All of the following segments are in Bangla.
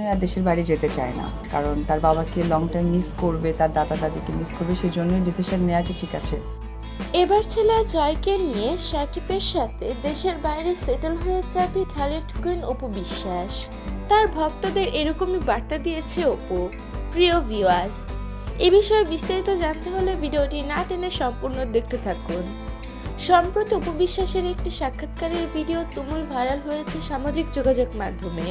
জন্যই আর দেশের বাইরে যেতে চায় না। কারণ তার বাবাকে লং টাইম মিস করবে, তার দাদা দাদিকে মিস করবে, সেই জন্যই ডিসিশন নেওয়া যে ঠিক আছে। এবার ছেলে জয়কে নিয়ে সাকিবের সাথে দেশের বাইরে সেটেল হয়ে যাবে ট্যালেন্ট কুইন অপু বিশ্বাস। তার ভক্তদের এরকমই বার্তা দিয়েছে অপু। প্রিয় ভিউয়ার্স এ বিষয়ে বিস্তারিত জানতে হলে ভিডিওটি না টেনে সম্পূর্ণ দেখতে থাকুন। সম্প্রতি অপু বিশ্বাসের একটি সাক্ষাৎকারের ভিডিও তুমুল ভাইরাল হয়েছে সামাজিক যোগাযোগ মাধ্যমে।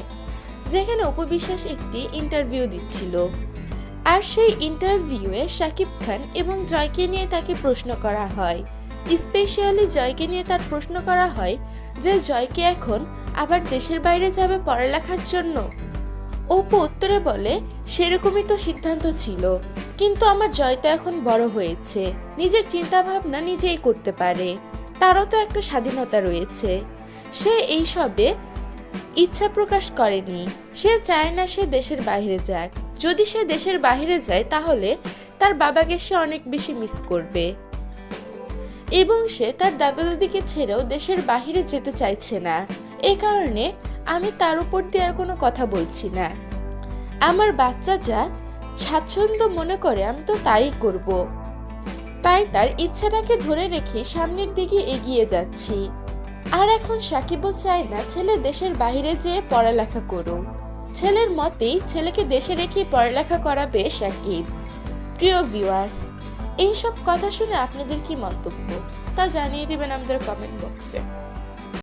যেখানে অপু বিশ্বাস একটি ইন্টারভিউ দিচ্ছিল। আর সেই ইন্টারভিউয়ে শাকিব খান এবং জয়কে নিয়ে তাকে প্রশ্ন করা হয়। স্পেশালি জয়কে নিয়ে তার প্রশ্ন করা হয় যে, জয়কে এখন আবার দেশের বাইরে যাবে পড়ালেখার জন্য? অপু উত্তরে বলে, সেরকমই তো সিদ্ধান্ত ছিল। কিন্তু আমার জয় তো এখন বড় হয়েছে। নিজের চিন্তা ভাবনা নিজেই করতে পারে। তারও তো একটা স্বাধীনতা রয়েছে। সে এই সবে ইচ্ছা প্রকাশ করেনি। সে চায় না সে দেশের বাইরে যাক। যদি সে দেশের বাইরে যায়, তাহলে তার বাবাকে সে অনেক বেশি মিস করবে। এবং সে তার দাদা দাদিকে ছেড়েও দেশের বাইরে যেতে চাইছে না। এই কারণে আমি তার উপর দিয়ে আর কোনো কথা বলছি না। আমার বাচ্চা যা স্বাচ্ছন্দ্য মনে করে, আমি তো তাই করব। তাই তার ইচ্ছাটাকে ধরে রেখে সামনের দিকে এগিয়ে যাচ্ছি। আর এখন সাকিবও চায় না ছেলে দেশের বাইরে যেয়ে পড়ালেখা করুক। ছেলের মতেই ছেলেকে দেশে রেখে পড়ালেখা করাবে সাকিব। প্রিয় ভিউয়ার্স এইসব কথা শুনে আপনাদের কি মন্তব্য? তা জানিয়ে দেবেন আমাদের কমেন্ট বক্সে